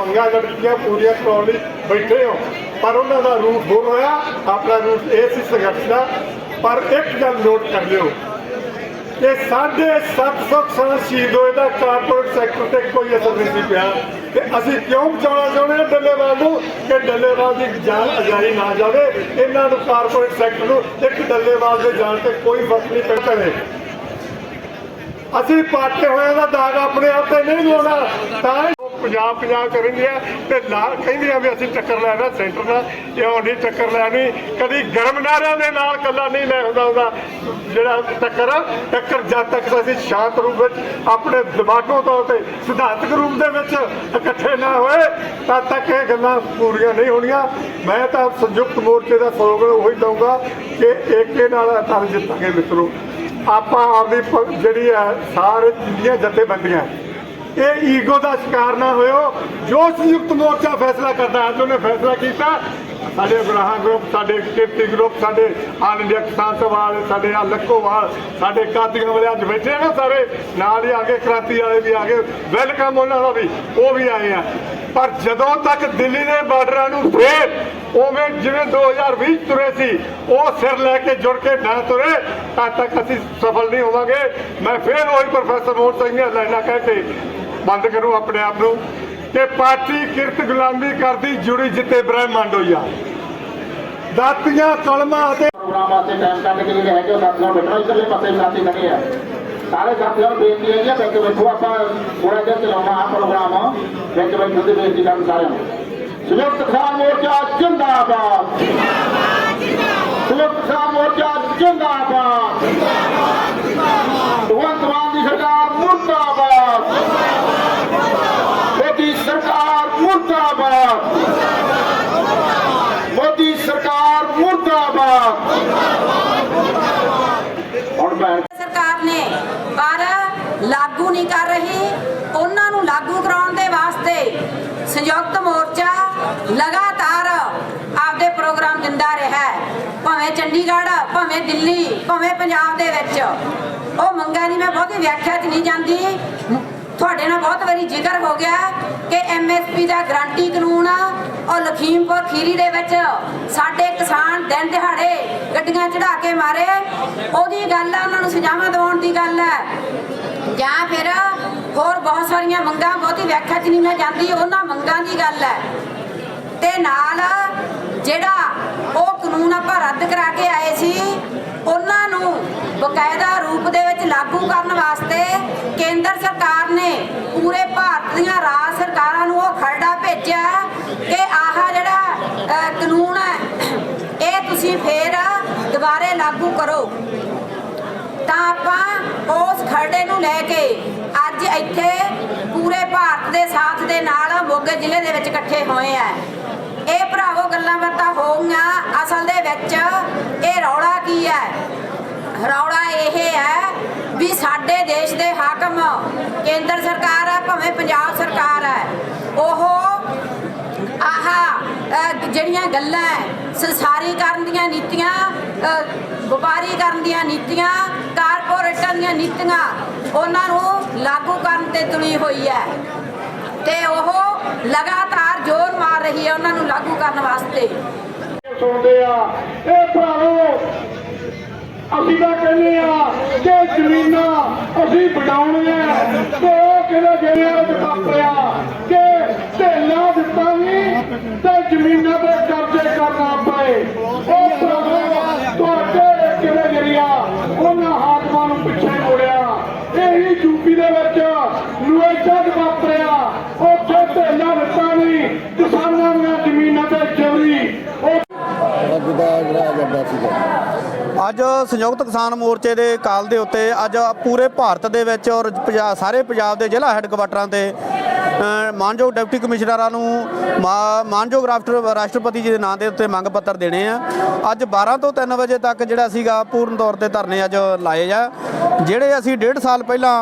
ਮੰਗਾਂ ਲੜਕੀਆਂ ਪੂਰੀਆਂ ਕਰਾਉਣ ਲਈ ਬੈਠੇ ਹੋ। ਪਰ ਉਹਨਾਂ ਦਾ ਰੂਟ ਹੋਰ ਹੋਇਆ, ਆਪਣਾ ਰੂਟ ਇਹ ਸੀ ਸੰਘਰਸ਼ ਦਾ। ਪਰ ਇੱਕ ਗੱਲ ਨੋਟ ਕਰ ਲਿਓ ਕਿ ਸਾਢੇ 700 ਸ਼ਹੀਦ ਹੋਏ ਦਾ ਕਾਰਪੋਰੇਟ ਸੈਕਟਰ ਤੇ ਕੋਈ ਅਸਰ ਨਹੀਂ ਪਿਆ। ਤੇ ਅਸੀਂ ਕਿਉਂ ਬਚਾਉਣਾ ਚਾਹੁੰਦੇ ਹਾਂ ਡੱਲੇਵਾਲ ਨੂੰ? ਕਿ ਡੱਲੇਵਾਲ ਦੀ ਜਾਨ ਅਜਾਈ ਨਾ ਜਾਵੇ, ਇਹਨਾਂ ਨੂੰ ਕਾਰਪੋਰੇਟ ਸੈਕਟਰ ਨੂੰ ਇੱਕ ਡੱਲੇਵਾਲ ਦੇ ਜਾਨ ਤੇ ਕੋਈ ਫ਼ਰਕ ਨਹੀਂ ਪੈਂਦਾ ਕਰੇ ਅਸੀਂ ਪਾਟੇ ਹੋਏ ਦਾ ਦਾਗ ਆਪਣੇ ਆਪ ਤੇ ਨਹੀਂ ਲਾਉਣਾ, ਤਾਂ ਹੀ ਉਹ ਪੰਜਾਬ ਪੰਜਾਬ ਕਰਨਗੇ ਤੇ ਨਾਲ ਕਹਿੰਦੇ ਆ ਵੀ ਅਸੀਂ ਟੱਕਰ ਲੈਣਾ ਸੈਂਟਰ ਨਾਲ, ਇਹ ਨਹੀਂ ਟੱਕਰ ਲੈਣੀ ਕਦੀ ਗਰਮ ਨਾਰਿਆਂ ਦੇ ਨਾਲ ਕੱਲਾ ਨਹੀਂ ਲੈ ਹੁੰਦਾ ਹੁੰਦਾ। ਜਿਹੜਾ ਟੱਕਰ ਟੱਕਰ ਜਦ ਤੱਕ ਅਸੀਂ ਸ਼ਾਂਤ ਰੂਪ ਵਿੱਚ ਆਪਣੇ ਦਿਮਾਗੋਂ ਤੌਰ ਤੇ ਸਿਧਾਂਤਕ ਰੂਪ ਦੇ ਵਿੱਚ ਇਕੱਠੇ ਨਾ ਹੋਏ, ਤਦ ਤੱਕ ਇਹ ਗੱਲਾਂ ਪੂਰੀਆਂ ਨਹੀਂ ਹੋਣੀਆਂ। ਮੈਂ ਤਾਂ ਸੰਯੁਕਤ ਮੋਰਚੇ ਦਾ ਸਲੋਗਨ ਉਹੀ ਦਊਂਗਾ ਕਿ ਏਕੇ ਨਾਲ ਤਾਂ ਜਿੱਤਾਂਗੇ ਮਿੱਤਰੋ। ਆਪਾਂ ਆਪਦੀ ਜਿਹੜੀ ਹੈ ਸਾਰੇ ਜਿੰਨੀਆਂ ਜਥੇਬੰਦੀਆਂ ਇਹ ਈਗੋ ਦਾ ਸ਼ਿਕਾਰ ਨਾ ਹੋਇਓ। ਜੋ ਸੰਯੁਕਤ ਮੋਰਚਾ ਫੈਸਲਾ ਕਰਦਾ, ਅੱਜ ਉਹਨੇ ਫੈਸਲਾ ਕੀਤਾ। ਸਾਡੇ ਗੁਰਾਹਾਂ ਗਰੁੱਪ, ਸਾਡੇ ਕਿਰਤੀ ਗਰੁੱਪ, ਸਾਡੇ ਆਲ ਇੰਡੀਆ ਕਿਸਾਨ ਸਭਾ ਵਾਲੇ ਸਾਡੇ ਆ ਲੱਖੋਵਾਲ, ਸਾਡੇ ਕਾਦੀਆਂ ਵਾਲੇ ਅੱਜ ਬੈਠੇ ਨਾ ਸਾਰੇ। ਨਾਲ ਹੀ ਆਗੇ ਕ੍ਰਾਂਤੀ ਵਾਲੇ ਵੀ ਆਗੇ ਵੈਲਕਮ ਉਹਨਾਂ ਦਾ ਵੀ, ਉਹ ਵੀ ਆਏ ਆ। ਪਰ ਜਦੋਂ ਤੱਕ ਦਿੱਲੀ ਦੇ ਬਾਰਡਰਾਂ ਨੂੰ ਫੇਰ ਉਵੇਂ ਜਿਵੇਂ 2020 ਚ ਤੁਰੇ ਸੀ, ਉਹ ਸਿਰ ਲੈ ਕੇ ਜੁੜ ਕੇ ਨਾ ਤੁਰੇ ਤਦ ਤੱਕ ਅਸੀਂ ਸਫਲ ਨਹੀਂ ਹੋਵਾਂਗੇ। ਮੈਂ ਫੇਰ ਉਹੀ ਪ੍ਰੋਫੈਸਰ ਮੋਹਨ ਸਿੰਘ ਦੀਆਂ ਲਾਈਨਾਂ ਕਹਿ ਕੇ ਬੰਦ ਕਰੂੰ ਆਪਣੇ ਆਪ ਨੂੰ। ਕਿ ਪਾਰਟੀ ਕਿਰਤ ਗੁਲਾਮੀ ਕਰਦੀ, ਜੁੜੀ ਜਿੱਤੇ ਬ੍ਰਹਮੰਡ ਹੋਈਆ ਦਾਤੀਆਂ, ਕਲਮਾਂ ਅਤੇ ਪ੍ਰੋਗਰਾਮ ਵਾਸਤੇ ਟਾਈਮ ਕੱਢ ਕੇ ਜਿਹੜੇ ਹੈਗੇ ਉਹ ਸਾਥੀਆਂ ਨੂੰ ਇਧਰਲੇ ਪਾਸੇ ਸਾਥੀ ਖੜੇ ਆ। ਸਾਰੇ ਸਾਥੀਆਂ ਨੂੰ ਬੇਨਤੀ ਹੈ ਕਿ ਵਿੱਚ ਬੈਠੋ, ਆਪਾਂ ਥੋੜਾ ਜਿਹਾ ਚਲਾਉਣਾ ਆ ਪ੍ਰੋਗਰਾਮ। ਵਿੱਚ ਬੈਠੋ ਦੀ ਬੇਨਤੀ ਕਰਨ ਸਾਰਿਆਂ ਨੂੰ। ਸੰਯੁਕਤ ਕਿਸਾਨ ਮੋਰਚਾ, ਜਿੰਦਾਬਾਦ ਸੰਯੁਕਤ ਕਿਸਾਨ ਮੋਰਚਾ ਜਿੰਦਾਬਾਦ ਭਗਵੰਤ ਮਾਨ ਦੀ ਸਰਕਾਰ ਮੁਰਦਾਬਾਦ ਮੋਦੀ ਸਰਕਾਰ ਮੁਰਦਾਬਾਦ ਮੋਦੀ ਸਰਕਾਰ ਮੁਰਦਾਬਾਦ ਹੁਣ ਮੈਂ ਸਰਕਾਰ ਨੇ ਪਰ ਲਾਗੂ ਨਹੀਂ ਕਰ ਰਹੀ। ਉਹਨਾਂ ਨੂੰ ਲਾਗੂ ਕਰਾਉਣ ਦੇ ਵਾਸਤੇ ਸੰਯੁਕਤ ਮੋਰਚਾ ਲਗਾਤਾਰ ਆਪਦੇ ਪ੍ਰੋਗਰਾਮ ਦਿੰਦਾ ਰਿਹਾ ਭਾਵੇਂ ਚੰਡੀਗੜ੍ਹ, ਭਾਵੇਂ ਦਿੱਲੀ, ਭਾਵੇਂ ਪੰਜਾਬ ਦੇ ਵਿੱਚ। ਉਹ ਮੰਗਾਂ ਦੀ ਮੈਂ ਬਹੁਤੀ ਵਿਆਖਿਆ 'ਚ ਨਹੀਂ ਜਾਂਦੀ। ਤੁਹਾਡੇ ਨਾਲ ਬਹੁਤ ਵਾਰੀ ਜ਼ਿਕਰ ਹੋ ਗਿਆ ਕਿ ਐਮਐਸਪੀ ਦਾ ਗਰੰਟੀ ਕਾਨੂੰਨ ਉਹ ਲਖੀਮਪੁਰ ਖੀਰੀ ਦੇ ਵਿੱਚ ਦਿਨ ਦਿਹਾੜੇ ਗੱਡੀਆਂ ਚੜਾ ਕੇ ਮਾਰੇ। ਉਹਦੀ ਗੱਲ ਹੈ ਉਹਨਾਂ ਨੂੰ ਸਜ਼ਾਵਾਂ ਦਿਵਾਉਣ ਦੀ ਗੱਲ ਹੈ ਜਾਂ ਫਿਰ ਹੋਰ ਬਹੁਤ ਸਾਰੀਆਂ ਮੰਗਾਂ, ਬਹੁਤੀ ਵਿਆਖਿਆ 'ਚ ਨਹੀਂ ਮੈਂ ਜਾਂਦੀ, ਉਹਨਾਂ ਮੰਗਾਂ ਦੀ ਗੱਲ ਹੈ ਤੇ ਨਾਲ ਜਿਹੜਾ ਉਹ ਕਾਨੂੰਨ ਆਪਾਂ ਰੱਦ ਕਰਾ ਕੇ ਆਏ ਸੀ, ਉਹਨਾਂ ਨੂੰ ਬਕਾਇਦਾ ਰੂਪ ਦੇ ਵਿੱਚ ਲਾਗੂ ਕਰ ਵਾਸਤੇ ਕੇਂਦਰ ਸਰਕਾਰ ਨੇ ਪੂਰੇ ਭਾਰਤ ਦੀਆਂ ਰਾਜ ਸਰਕਾਰਾਂ ਨੂੰ ਉਹ ਖਰੜਾ ਭੇਜਿਆ ਕਿ ਆਹ ਜਿਹੜਾ ਅਹ, ਕਾਨੂੰਨ ਹੈ ਇਹ ਤੁਸੀਂ ਫੇਰ ਦੁਬਾਰੇ ਲਾਗੂ ਕਰੋ। ਤਾਂ ਆਪਾਂ ਉਸ ਖਰੜੇ ਨੂੰ ਲੈ ਕੇ ਅੱਜ ਇੱਥੇ ਪੂਰੇ ਭਾਰਤ ਦੇ ਸਾਥ ਦੇ ਨਾਲ ਮੋਗੇ ਜ਼ਿਲ੍ਹੇ ਦੇ ਵਿੱਚ ਇਕੱਠੇ ਹੋਏ ਆ। ਇਹ ਭਰਾਵੋ ਗੱਲਾਂ ਬਾਤਾਂ ਹੋ ਗਈਆਂ ਅਸਲ ਦੇ ਵਿੱਚ ਇਹ ਰੌਲਾ ਕੀ ਹੈ ਰੌਲਾ ਇਹ ਹੈ ਵੀ ਸਾਡੇ ਦੇਸ਼ ਦੇ ਹਾਕਮ ਕੇਂਦਰ ਸਰਕਾਰ ਹੈ ਭਾਵੇਂ ਪੰਜਾਬ ਸਰਕਾਰ ਹੈ ਉਹ ਆਹਾ ਜਿਹੜੀਆਂ ਗੱਲਾਂ ਹੈ, ਸੰਸਾਰੀਕਰਨ ਦੀਆਂ ਨੀਤੀਆਂ ਅਹ, ਵਪਾਰੀਕਰਨ ਦੀਆਂ ਨੀਤੀਆਂ ਕਾਰਪੋਰੇਟਾਂ ਦੀਆਂ ਨੀਤੀਆਂ ਉਹਨਾਂ ਨੂੰ ਲਾਗੂ ਕਰਨ ਤੇ ਤੁਲੀ ਹੋਈ ਹੈ। ਤੇ ਉਹ ਲਗਾਤਾਰ ਜ਼ੋਰ ਮਾਰ ਰਹੀ ਹੈ ਉਹਨਾਂ ਨੂੰ ਲਾਗੂ ਕਰਨ ਵਾਸਤੇ। ਸੁਣਦੇ ਆ ਇਹ ਭਰਾਵੋ ਅਸੀਂ ਤਾਂ ਕਹਿੰਦੇ ਆ ਕਿ ਜ਼ਮੀਨਾਂ ਅਸੀਂ ਬਣਾਉਣੀਆਂ ਤੇ ਉਹ ਕਿਹੜਾ ਜਿਹੜਿਆ ਦਿੱਤਾ ਕਿ ਢੇਲਾ ਦਿੱਤਾ ਵੀ ਤੇ ਜ਼ਮੀਨਾਂ ਤੇ ਕਬਜ਼ੇ ਕਰਨਾ ਪਏ। ਉਹ ਭਰਾਵੋ, ਤੁਹਾਡੇ ਕਿਹੜੇ ਜਰੀਆ ਉਹਨਾਂ ਹਾਕਮਾਂ ਨੂੰ ਪਿੱਛੇ ਮੋੜਿਆ। ਇਹੀ ਯੂਪੀ ਦੇ ਵਿੱਚ ਨੁਏਜਾ ਵਾਪਰਿਆ। ਉੱਥੇ ਢੇਲਾ ਦਿੱਤਾ ਨਹੀਂ। ਕਿਸਾਨਾਂ ਦੀਆਂ ਜ਼ਮੀਨਾਂ ਤੇ ਚੋਰੀ ਅੱਜ ਸੰਯੁਕਤ ਕਿਸਾਨ ਮੋਰਚੇ ਦੇ ਕਾਲ ਦੇ ਉੱਤੇ ਅੱਜ ਪੂਰੇ ਭਾਰਤ ਦੇ ਵਿੱਚ ਔਰ ਪੰਜਾ- ਸਾਰੇ ਪੰਜਾਬ ਦੇ ਜ਼ਿਲ੍ਹਾ ਹੈੱਡਕੁਆਟਰਾਂ ਤੇ ਮਾਨਯੋਗ ਡਿਪਟੀ ਕਮਿਸ਼ਨਰਾਂ ਨੂੰ ਮਾ- ਮਾਨਯੋਗ ਰਾਸ਼ਟਰ, ਰਾਸ਼ਟਰਪਤੀ ਜੀ ਦੇ ਨਾਂ ਦੇ ਉੱਤੇ ਮੰਗ ਪੱਤਰ ਦੇਣੇ ਆ। ਅੱਜ 12 ਤੋਂ 3 ਵਜੇ ਤੱਕ ਜਿਹੜਾ ਸੀਗਾ ਪੂਰਨ ਤੌਰ ਤੇ ਧਰਨੇ ਅੱਜ ਲਾਏ ਆ ਜਿਹੜੇ ਅਸੀਂ ਡੇਢ ਸਾਲ ਪਹਿਲਾਂ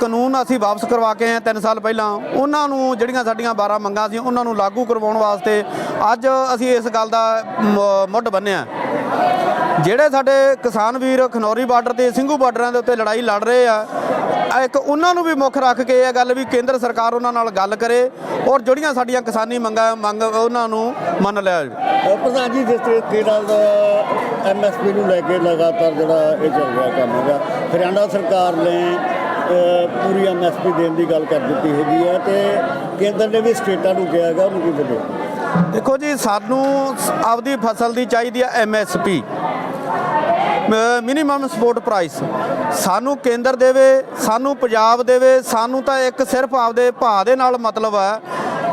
ਕਾਨੂੰਨ ਅਸੀਂ ਵਾਪਸ ਕਰਵਾ ਕੇ ਆਏ 3 ਸਾਲ ਪਹਿਲਾਂ, ਉਹਨਾਂ ਨੂੰ ਜਿਹੜੀਆਂ ਸਾਡੀਆਂ 12 ਮੰਗਾਂ ਸੀ, ਉਹਨਾਂ ਨੂੰ ਲਾਗੂ ਕਰਵਾਉਣ ਵਾਸਤੇ ਅੱਜ ਅਸੀਂ ਇਸ ਗੱਲ ਦਾ ਮੁੱਢ ਬੰਨਿਆ। ਜਿਹੜੇ ਸਾਡੇ ਕਿਸਾਨ ਵੀਰ ਖਨੌਰੀ ਬਾਰਡਰ ਤੇ, ਸਿੰਘੂ ਬਾਰਡਰਾਂ ਦੇ ਉੱਤੇ ਲੜਾਈ ਲੜ ਰਹੇ ਆ ਇੱਕ ਉਹਨਾਂ ਨੂੰ ਵੀ ਮੁੱਖ ਰੱਖ ਕੇ ਇਹ ਗੱਲ ਵੀ ਕੇਂਦਰ ਸਰਕਾਰ ਉਹਨਾਂ ਨਾਲ ਗੱਲ ਕਰੇ ਔਰ ਜਿਹੜੀਆਂ ਸਾਡੀਆਂ ਕਿਸਾਨੀ ਮੰਗਾਂ ਮੰਗ ਉਹਨਾਂ ਨੂੰ ਮੰਨ ਲਿਆ ਜਾਵੇ। ਪ੍ਰਧਾਨ ਜੀ ਜਿਸ ਤਰੀਕੇ ਨਾਲ ਐਮਐਸਪੀ ਨੂੰ ਲੈ ਕੇ ਲਗਾਤਾਰ ਜਿਹੜਾ ਇਹ ਚੱਲ ਰਿਹਾ ਕੰਮ ਹੈਗਾ ਹਰਿਆਣਾ ਸਰਕਾਰ ਨੇ ਪੂਰੀ ਐਮਐਸਪੀ ਦੇਣ ਦੀ ਗੱਲ ਕਰ ਦਿੱਤੀ ਹੈਗੀ ਹੈ ਤੇ ਕੇਂਦਰ ਨੇ ਵੀ ਸਟੇਟਾਂ ਨੂੰ ਕਿਹਾ ਹੈਗਾ ਉਹਨੂੰ ਕੀ ਬਦੋ ਦੇਖੋ ਜੀ ਸਾਨੂੰ ਆਪਦੀ ਫਸਲ ਦੀ ਚਾਹੀਦੀ ਹੈ ਐਮਐਸਪੀ ਮਿਨੀਮਮ ਸਪੋਰਟ ਪ੍ਰਾਈਸ ਸਾਨੂੰ ਕੇਂਦਰ ਦੇਵੇ, ਸਾਨੂੰ ਪੰਜਾਬ ਦੇਵੇ, ਸਾਨੂੰ ਤਾਂ ਇੱਕ ਸਿਰਫ ਆਪਦੇ ਭਾਅ ਦੇ ਨਾਲ ਮਤਲਬ ਹੈ।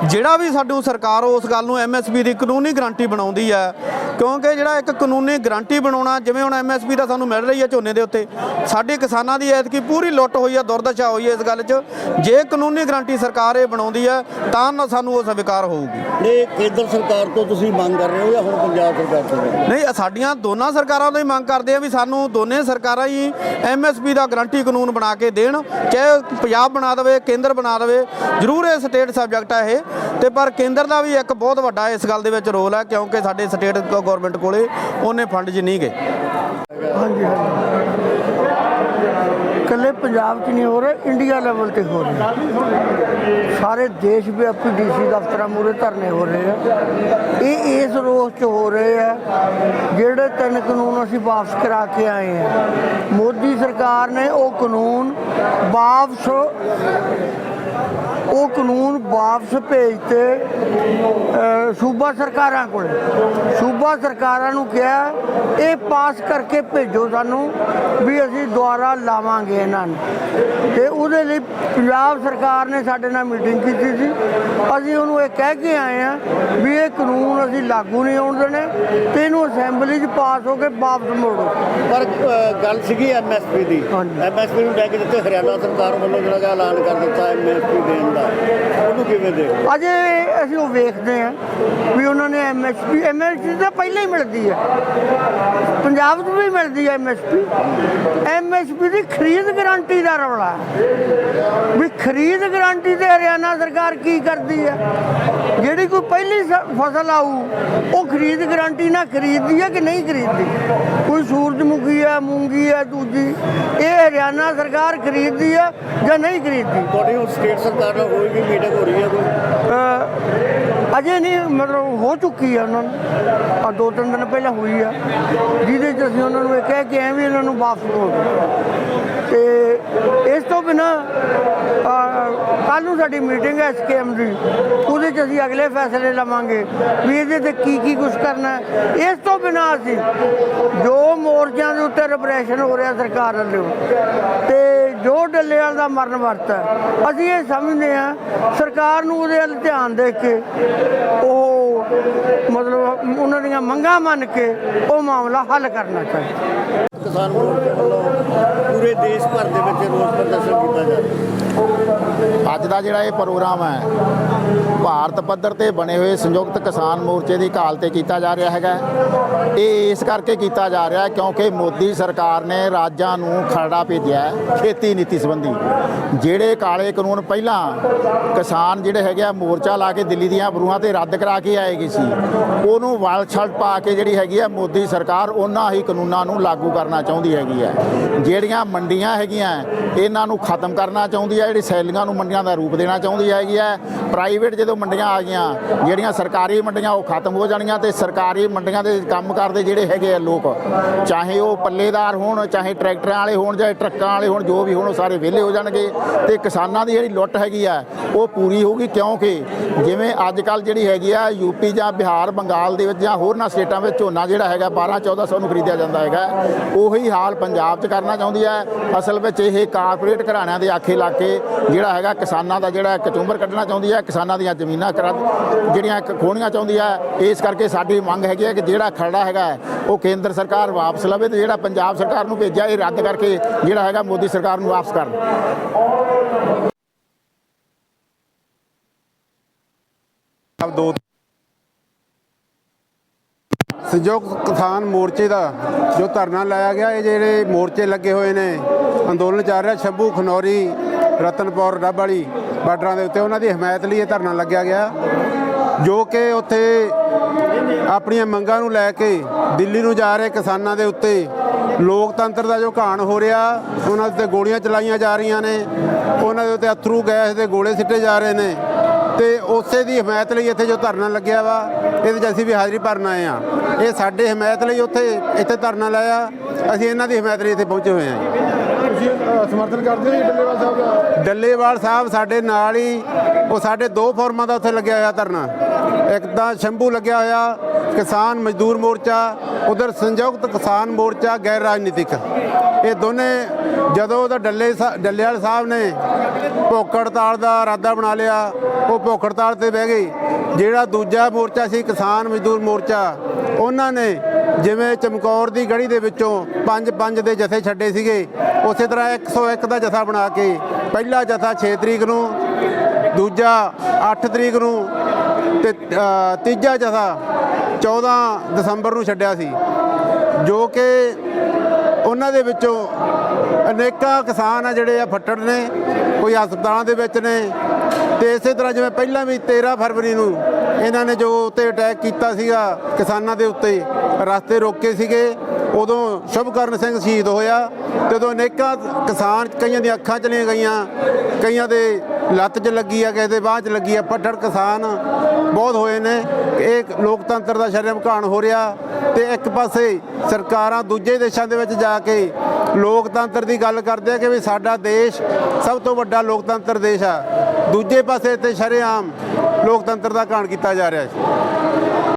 ਜਿਹੜਾ ਵੀ ਸਾਡੂ ਸਰਕਾਰ ਉਸ ਗੱਲ ਨੂੰ ਐਮਐਸਪੀ ਦੀ ਕਾਨੂੰਨੀ ਗਾਰੰਟੀ ਬਣਾਉਂਦੀ ਹੈ ਕਿਉਂਕਿ ਜਿਹੜਾ ਇੱਕ ਕਾਨੂੰਨੀ ਗਾਰੰਟੀ ਬਣਾਉਣਾ ਜਿਵੇਂ ਹੁਣ ਐਮਐਸਪੀ ਦਾ ਸਾਨੂੰ ਮਿਲ ਰਹੀ ਹੈ ਝੋਨੇ ਦੇ ਉੱਤੇ ਸਾਡੇ ਕਿਸਾਨਾਂ ਦੀ ਐਤਕੀ ਪੂਰੀ ਲੁੱਟ ਹੋਈ ਹੈ ਦੁਰਦਸ਼ਾ ਹੋਈ ਹੈ ਇਸ ਗੱਲ 'ਚ। ਜੇ ਕਾਨੂੰਨੀ ਗਾਰੰਟੀ ਸਰਕਾਰ ਇਹ ਬਣਾਉਂਦੀ ਹੈ ਤਾਂ ਨਾ ਸਾਨੂੰ ਉਹ ਸਵੀਕਾਰ ਹੋਊਗੀ। ਇਹ ਕੇਂਦਰ ਸਰਕਾਰ ਤੋਂ ਤੁਸੀਂ ਮੰਗ ਕਰ ਰਹੇ ਹੋ ਜਾਂ ਹੁਣ ਪੰਜਾਬ ਸਰਕਾਰ ਤੋਂ? ਨਹੀਂ ਸਾਡੀਆਂ ਦੋਨਾਂ ਸਰਕਾਰਾਂ ਤੋਂ ਹੀ ਮੰਗ ਕਰਦੇ ਆ ਵੀ ਸਾਨੂੰ ਦੋਨੇ ਸਰਕਾਰਾਂ ਹੀ ਐਮਐਸਪੀ ਦਾ ਗਰੰਟੀ ਕਾਨੂੰਨ ਬਣਾ ਕੇ ਦੇਣ ਚਾਹੇ ਪੰਜਾਬ ਬਣਾ ਦੇਵੇ ਕੇਂਦਰ ਬਣਾ ਦੇਵੇ। ਜ਼ਰੂਰ ਇਹ ਸਟੇਟ ਸਬਜੈਕਟ ਹੈ ਇਹ। ਤੇ ਪਰ ਕੇਂਦਰ ਦਾ ਵੀ ਇੱਕ ਬਹੁਤ ਵੱਡਾ ਇਸ ਗੱਲ ਦੇ ਵਿੱਚ ਰੋਲ ਹੈ, ਕਿਉਂਕਿ ਸਾਡੇ ਸਟੇਟ ਗਵਰਨਮੈਂਟ ਕੋਲੇ ਉਹਨੇ ਫੰਡ ਜੀ ਨਹੀਂ ਗਏ। ਹਾਂਜੀ ਹਾਂਜੀ। ਇਕੱਲੇ ਪੰਜਾਬ 'ਚ ਨਹੀਂ ਹੋ ਰਿਹਾ, ਇੰਡੀਆ ਲੈਵਲ ਤੇ ਹੋ ਰਿਹਾ। ਸਾਰੇ ਦੇਸ਼ ਵਿਆਪੀ ਡੀਸੀ ਦਫ਼ਤਰਾਂ ਮੂਹਰੇ ਧਰਨੇ ਹੋ ਰਹੇ ਆ। ਇਹ ਇਸ ਰੋਸ 'ਚ ਹੋ ਰਹੇ ਆ, ਜਿਹੜੇ ਤਿੰਨ ਕਾਨੂੰਨ ਅਸੀਂ ਵਾਪਸ ਕਰਾ ਕੇ ਆਏ ਆ। ਮੋਦੀ ਸਰਕਾਰ ਨੇ ਉਹ ਕਾਨੂੰਨ ਵਾਪਸ ਉਹ ਕਾਨੂੰਨ ਵਾਪਸ ਭੇਜਤੇ ਸੂਬਾ ਸਰਕਾਰਾਂ ਕੋਲ। ਸੂਬਾ ਸਰਕਾਰਾਂ ਨੂੰ ਕਿਹਾ ਇਹ ਪਾਸ ਕਰਕੇ ਭੇਜੋ ਸਾਨੂੰ ਵੀ ਅਸੀਂ ਦੁਆਰਾ ਲਾਵਾਂਗੇ ਇਹਨਾਂ ਨੂੰ। ਤੇ ਉਹਦੇ ਲਈ ਪੰਜਾਬ ਸਰਕਾਰ ਨੇ ਸਾਡੇ ਨਾਲ ਮੀਟਿੰਗ ਕੀਤੀ ਸੀ। ਅਸੀਂ ਉਹਨੂੰ ਇਹ ਕਹਿ ਕੇ ਆਏ ਆ ਵੀ ਇਹ ਕਾਨੂੰਨ ਅਸੀਂ ਲਾਗੂ ਨਹੀਂ ਹੋਣ ਦੇਣੇ। ਤੇ ਇਹਨੂੰ ਅਸੈਂਬਲੀ 'ਚ ਪਾਸ ਹੋ ਕੇ ਵਾਪਸ ਮੋੜੋ। ਪਰ ਗੱਲ ਸੀਗੀ ਐਮਐਸਪੀ ਦੀ। ਐਮਐਸਪੀ ਨੂੰ ਲੈ ਕੇ ਜਿੱਥੇ ਹਰਿਆਣਾ ਸਰਕਾਰ ਵੱਲੋਂ ਜਿਹੜਾ ਐਲਾਨ ਕਰ ਦਿੱਤਾ ਐਮਐਸਪੀ ਦੇਣ ਦਾ। ਉਹਨੂੰ ਕਿਵੇਂ ਦੇਖਦੇ ਅਜੇ ਅਸੀਂ ਉਹ ਵੇਖਦੇ ਹਾਂ ਵੀ ਉਹਨਾਂ ਨੇ ਐਮਐਸਪੀ ਐਮਐਸਪੀ ਤਾਂ ਪਹਿਲਾਂ ਹੀ ਮਿਲਦੀ ਹੈ। ਪੰਜਾਬ 'ਚ ਵੀ ਮਿਲਦੀ ਹੈ ਐਮਐਸਪੀ ਐਮਐਸਪੀ ਦੀ ਖਰੀਦ ਗਾਰੰਟੀ ਦਾ ਰੌਲਾ ਵੀ ਖਰੀਦ ਗਾਰੰਟੀ ਤੇ ਹਰਿਆਣਾ ਸਰਕਾਰ ਕੀ ਕਰਦੀ ਹੈ? ਜਿਹੜੀ ਕੋਈ ਪਹਿਲੀ ਫਸਲ ਆਊ ਉਹ ਖਰੀਦ ਗਾਰੰਟੀ ਨਾਲ ਖਰੀਦਦੀ ਹੈ ਕਿ ਨਹੀਂ ਖਰੀਦਦੀ? ਕੋਈ ਸੂਰਜਮੁਖੀ ਹੈ ਮੂੰਗੀ ਹੈ ਦੂਜੀ ਇਹ ਹਰਿਆਣਾ ਸਰਕਾਰ ਖਰੀਦਦੀ ਹੈ ਜਾਂ ਨਹੀਂ ਖਰੀਦਦੀ? ਤੁਹਾਡੀ ਸਟੇਟ ਸਰਕਾਰ ਨਾਲ ਹੋਈ ਵੀ ਮੀਟਿੰਗ ਹੋ ਰਹੀ ਹੈ ਕੋਈ? ਅਜੇ ਨਹੀਂ, ਮਤਲਬ ਹੋ ਚੁੱਕੀ ਆ ਉਹਨਾਂ ਨੂੰ। ਆ ਦੋ ਤਿੰਨ ਦਿਨ ਪਹਿਲਾਂ ਹੋਈ ਆ। ਜਿਹਦੇ ਚ ਅਸੀਂ ਉਹਨਾਂ ਨੂੰ ਇਹ ਕਹਿ ਕੇ ਆਏ ਵੀ ਇਹਨਾਂ ਨੂੰ ਵਾਪਸ ਕਰੋ ਤੇ ਇਸ ਤੋਂ ਬਿਨਾ ਕੱਲ ਨੂੰ ਸਾਡੀ ਮੀਟਿੰਗ ਹੈ ਐਸਕੇਐਮ ਦੀ। ਉਹਦੇ ਚ ਅਸੀਂ ਅਗਲੇ ਫੈਸਲੇ ਲਵਾਂਗੇ ਵੀ ਇਹਦੇ ਤੇ ਕੀ ਕੀ ਕੁਝ ਕਰਨਾ ਇਸ ਤੋਂ ਬਿਨਾ ਅਸੀਂ ਜੋ ਮੋਰਚਿਆਂ ਦੇ ਉੱਤੇ ਰਿਪਰੈਸ਼ਨ ਹੋ ਰਿਹਾ ਸਰਕਾਰ ਵੱਲੋਂ, ਤੇ ਜੋ ਡੱਲੇਵਾਲ ਦਾ ਮਰਨ ਵਰਤ ਹੈ, ਅਸੀਂ ਇਹ ਸਮਝਦੇ ਹਾਂ, ਸਰਕਾਰ ਨੂੰ ਉਹਦੇ ਵੱਲ ਧਿਆਨ ਦੇ ਕੇ ਉਹ ਮਤਲਬ ਉਹਨਾਂ ਦੀਆਂ ਮੰਗਾਂ ਮੰਨ ਕੇ ਉਹ ਮਾਮਲਾ ਹੱਲ ਕਰਨਾ ਚਾਹੀਦਾ। ਕਿਸਾਨ ਮੋਰਚੇ ਵੱਲੋਂ ਪੂਰੇ ਦੇਸ਼ ਭਰ ਦੇ ਵਿੱਚ ਰੋਸ ਪ੍ਰਦਰਸ਼ਨ ਕੀਤਾ ਜਾ ਰਿਹਾ ਅੱਜ ਦਾ ਜਿਹੜਾ ਇਹ ਪ੍ਰੋਗਰਾਮ ਹੈ ਭਾਰਤ ਪੱਧਰ ਤੇ ਬਣੇ ਹੋਏ ਸੰਯੁਕਤ ਕਿਸਾਨ ਮੋਰਚੇ ਦੀ ਕਾਲ ਤੇ ਕੀਤਾ ਜਾ ਰਿਹਾ ਹੈਗਾ। ਇਹ ਇਸ ਕਰਕੇ ਕੀਤਾ ਜਾ ਰਿਹਾ ਹੈ ਕਿਉਂਕਿ ਮੋਦੀ ਸਰਕਾਰ ਨੇ ਰਾਜਾਂ ਨੂੰ ਖਰੜਾ ਭੇਜਿਆ ਹੈ ਖੇਤੀ ਨੀਤੀ ਸੰਬੰਧੀ। ਜਿਹੜੇ ਕਾਲੇ ਕਾਨੂੰਨ ਪਹਿਲਾਂ ਕਿਸਾਨ ਜਿਹੜੇ ਹੈਗੇ ਆ ਮੋਰਚਾ ਲਾ ਕੇ ਦਿੱਲੀ ਦੀਆਂ ਬਰੂਹਾਂ ਤੇ ਰੱਦ ਕਰਾ ਕੇ ਆਏਗੀ ਸੀ। ਉਹਨੂੰ ਵਾਲ ਛਲਟ ਪਾ ਕੇ ਜਿਹੜੀ ਹੈਗੀ ਹੈ ਮੋਦੀ ਸਰਕਾਰ, ਉਹਨਾਂ ਹੀ ਕਾਨੂੰਨਾਂ ਨੂੰ ਲਾਗੂ ਕਰਨਾ ਚਾਹੁੰਦੀ ਹੈਗੀ ਹੈ ਜਿਹੜੀਆਂ ਮੰਡੀਆਂ ਹੈਗੀਆਂ, ਇਹਨਾਂ ਨੂੰ ਖਤਮ ਕਰਨਾ ਚਾਹੁੰਦੀ ਹੈ ਜਿਹੜੀ ਸੈਲੀਆਂ ਨੂੰ ਮੰਡੀਆਂ ਦਾ ਰੂਪ ਦੇਣਾ ਚਾਹੁੰਦੀ ਹੈਗੀ ਹੈ ਪ੍ਰਾਈਵੇਟ ਜਦੋਂ ਮੰਡੀਆਂ ਆ ਗਈਆਂ, ਜਿਹੜੀਆਂ ਸਰਕਾਰੀ ਮੰਡੀਆਂ ਉਹ ਖਤਮ ਹੋ ਜਾਣੀਆਂ ਤੇ ਸਰਕਾਰੀ ਮੰਡੀਆਂ ਦੇ ਕੰਮ ਕਰਦੇ ਜਿਹੜੇ ਹੈਗੇ ਆ ਲੋਕ, ਚਾਹੇ ਉਹ ਪੱਲੇਦਾਰ ਹੋਣ, ਚਾਹੇ ਟਰੈਕਟਰਾਂ ਵਾਲੇ ਹੋਣ, ਚਾਹੇ ਟਰੱਕਾਂ ਵਾਲੇ ਹੋਣ, ਜੋ ਵੀ ਹੋਣ, ਉਹ ਸਾਰੇ ਵਿਹਲੇ ਹੋ ਜਾਣਗੇ। ਤੇ ਕਿਸਾਨਾਂ ਦੀ ਜਿਹੜੀ ਲੁੱਟ ਹੈਗੀ ਆ, ਉਹ ਪੂਰੀ ਹੋਊਗੀ ਕਿਉਂਕਿ ਜਿਵੇਂ ਅੱਜ ਕੱਲ ਜਿਹੜੀ ਹੈਗੀ ਆ ਯੂ ਯੂਪੀ ਜਾਂ ਬਿਹਾਰ, ਬੰਗਾਲ ਦੇ ਵਿੱਚ ਜਾਂ ਹੋਰਨਾਂ ਸਟੇਟਾਂ ਵਿੱਚ ਝੋਨਾ ਜਿਹੜਾ ਹੈਗਾ 12 1400 ਨੂੰ ਖਰੀਦਿਆ ਜਾਂਦਾ ਹੈਗਾ। ਉਹੀ ਹਾਲ ਪੰਜਾਬ 'ਚ ਕਰਨਾ ਚਾਹੁੰਦੀ ਹੈ। ਅਸਲ ਵਿੱਚ ਇਹ ਕਾਰਪੋਰੇਟ ਘਰਾਣਿਆਂ ਦੇ ਆਖੇ ਲਾ ਕੇ ਜਿਹੜਾ ਹੈਗਾ ਕਿਸਾਨਾਂ ਦਾ ਜਿਹੜਾ ਕਚੂੰਬਰ ਕੱਢਣਾ ਚਾਹੁੰਦੀ ਹੈ, ਕਿਸਾਨਾਂ ਦੀਆਂ ਜ਼ਮੀਨਾਂ ਕਰਾ ਜਿਹੜੀਆਂ ਕ- ਚਾਹੁੰਦੀ ਹੈ। ਇਸ ਕਰਕੇ ਸਾਡੀ ਮੰਗ ਹੈਗੀ ਹੈ ਕਿ ਜਿਹੜਾ ਖਰੜਾ ਹੈਗਾ ਉਹ ਕੇਂਦਰ ਸਰਕਾਰ ਵਾਪਸ ਲਵੇ ਤੇ ਜਿਹੜਾ ਪੰਜਾਬ ਸਰਕਾਰ ਨੂੰ ਭੇਜਿਆ, ਇਹ ਰੱਦ ਕਰਕੇ ਜਿਹੜਾ ਹੈਗਾ ਮੋਦੀ ਸਰਕਾਰ ਨੂੰ ਵਾਪਸ ਕਰਨ। ਦੋ ਸੰਯੁਕਤ ਕਿਸਾਨ ਮੋਰਚੇ ਦਾ ਜੋ ਧਰਨਾ ਲਾਇਆ ਗਿਆ, ਇਹ ਜਿਹੜੇ ਮੋਰਚੇ ਲੱਗੇ ਹੋਏ ਨੇ, ਅੰਦੋਲਨ ਚੱਲ ਰਿਹਾ, ਸ਼ੰਭੂ, ਖਨੌਰੀ, ਰਤਨਪੁਰ ਡੱਬ ਵਾਲੀ ਬਾਰਡਰਾਂ ਦੇ ਉੱਤੇ, ਉਹਨਾਂ ਦੀ ਹਮਾਇਤ ਲਈ ਇਹ ਧਰਨਾ ਲੱਗਿਆ ਗਿਆ। ਜੋ ਕਿ ਉੱਥੇ ਆਪਣੀਆਂ ਮੰਗਾਂ ਨੂੰ ਲੈ ਕੇ ਦਿੱਲੀ ਨੂੰ ਜਾ ਰਹੇ ਕਿਸਾਨਾਂ ਦੇ ਉੱਤੇ ਲੋਕਤੰਤਰ ਦਾ ਜੋ ਘਾਣ ਹੋ ਰਿਹਾ, ਉਹਨਾਂ ਦੇ ਉੱਤੇ ਗੋਲੀਆਂ ਚਲਾਈਆਂ ਜਾ ਰਹੀਆਂ ਨੇ, ਉਹਨਾਂ ਦੇ ਉੱਤੇ ਅਥਰੂ ਗੈਸ ਦੇ ਗੋਲੇ ਸਿੱਟੇ ਜਾ ਰਹੇ ਨੇ। ਤੇ ਉਸੇ ਦੀ ਹਮਾਇਤ ਲਈ ਇੱਥੇ ਜੋ ਧਰਨਾ ਲੱਗਿਆ ਵਾ ਇਹਦੇ 'ਚ ਅਸੀਂ ਵੀ ਹਾਜ਼ਰੀ ਭਰਨ ਆਏ ਆ ਇਹ ਸਾਡੇ ਹਮਾਇਤ ਲਈ ਉੱਥੇ ਇੱਥੇ ਧਰਨਾ ਲਾਇਆ ਅਸੀਂ ਇਹਨਾਂ ਦੀ ਹਮਾਇਤ ਲਈ ਇੱਥੇ ਪਹੁੰਚੇ ਹੋਏ ਆ ਤੁਸੀਂ ਸਮਰਥਨ ਕਰਦੇ ਹੋ ਡੱਲੇਵਾਲ ਸਾਹਿਬ ਦਾ? ਡੱਲੇਵਾਲ ਸਾਹਿਬ ਸਾਡੇ ਨਾਲ ਹੀ ਉਹ ਸਾਡੇ ਦੋ ਫੋਰਮਾਂ ਦਾ ਉੱਥੇ ਲੱਗਿਆ ਹੋਇਆ ਧਰਨਾ। ਇੱਕ ਤਾਂ ਸ਼ੰਭੂ ਲੱਗਿਆ ਹੋਇਆ ਕਿਸਾਨ ਮਜ਼ਦੂਰ ਮੋਰਚਾ, ਉਧਰ ਸੰਯੁਕਤ ਕਿਸਾਨ ਮੋਰਚਾ, ਗੈਰ ਰਾਜਨੀਤਿਕ। ਇਹ ਦੋਨੇ ਜਦੋਂ ਉਹਦਾ ਡੱਲੇ ਸਾ- ਡੱਲੇਵਾਲ ਸਾਹਿਬ ਨੇ ਭੁੱਖ ਹੜਤਾਲ ਦਾ ਇਰਾਦਾ ਬਣਾ ਲਿਆ, ਉਹ ਭੁੱਖ ਹੜਤਾਲ ਤੇ ਬਹਿ ਗਈ ਜਿਹੜਾ ਦੂਜਾ ਮੋਰਚਾ ਸੀ, ਕਿਸਾਨ ਮਜ਼ਦੂਰ ਮੋਰਚਾ, ਉਹਨਾਂ ਨੇ ਜਿਵੇਂ ਚਮਕੌਰ ਦੀ ਗੜੀ ਦੇ ਵਿੱਚੋਂ ਪੰਜ ਪੰਜ ਦੇ ਜਥੇ ਛੱਡੇ ਸੀਗੇ, ਉਸੇ ਤਰ੍ਹਾਂ 101 ਦਾ ਜਥਾ ਬਣਾ ਕੇ, ਪਹਿਲਾ ਜਥਾ 6 ਤਰੀਕ ਨੂੰ, ਦੂਜਾ 8 ਤਰੀਕ ਨੂੰ ਤੇ ਤੀਜਾ ਜਥਾ 14 ਦਸੰਬਰ ਨੂੰ ਛੱਡਿਆ ਸੀ, ਜੋ ਕਿ ਉਹਨਾਂ ਦੇ ਵਿੱਚੋਂ ਅਨੇਕਾਂ ਕਿਸਾਨ ਆ ਜਿਹੜੇ ਆ ਫੱਟੜ ਨੇ, ਕੋਈ ਹਸਪਤਾਲਾਂ ਦੇ ਵਿੱਚ ਨੇ ਤੇ ਇਸੇ ਤਰ੍ਹਾਂ ਜਿਵੇਂ ਪਹਿਲਾਂ ਵੀ 13 ਫਰਵਰੀ ਨੂੰ ਇਹਨਾਂ ਨੇ ਜੋ ਉੱਤੇ ਅਟੈਕ ਕੀਤਾ ਸੀਗਾ ਕਿਸਾਨਾਂ ਦੇ ਉੱਤੇ, ਰਸਤੇ ਰੋਕੇ ਸੀਗੇ। ਉਦੋਂ ਸ਼ੁਭਕਰਨ ਸਿੰਘ ਸ਼ਹੀਦ ਹੋਇਆ ਤੇ ਉਦੋਂ ਅਨੇਕਾਂ ਕਿਸਾਨ ਕਈਆਂ ਦੀਆਂ ਅੱਖਾਂ ਚਲੀਆਂ ਗਈਆਂ, ਕਈਆਂ ਦੇ ਲੱਤ 'ਚ ਲੱਗੀ ਆ ਕਿਸੇ ਦੇ ਬਾਂਹ 'ਚ ਲੱਗੀ ਆ ਪੱਟੜ ਕਿਸਾਨ ਬਹੁਤ ਹੋਏ ਨੇ। ਇਹ ਲੋਕਤੰਤਰ ਦਾ ਸ਼ਰਮ ਘਾਣ ਹੋ ਰਿਹਾ ਤੇ ਇੱਕ ਪਾਸੇ ਸਰਕਾਰਾਂ ਦੂਜੇ ਦੇਸ਼ਾਂ ਦੇ ਵਿੱਚ ਜਾ ਕੇ ਲੋਕਤੰਤਰ ਦੀ ਗੱਲ ਕਰਦੇ ਆ ਕਿ ਵੀ ਸਾਡਾ ਦੇਸ਼ ਸਭ ਤੋਂ ਵੱਡਾ ਲੋਕਤੰਤਰ ਦੇਸ਼ ਆ। ਦੂਜੇ ਪਾਸੇ ਤੇ ਸ਼ਰੇਆਮ ਲੋਕਤੰਤਰ ਦਾ ਘਾਣ ਕੀਤਾ ਜਾ ਰਿਹਾ ਹੈ।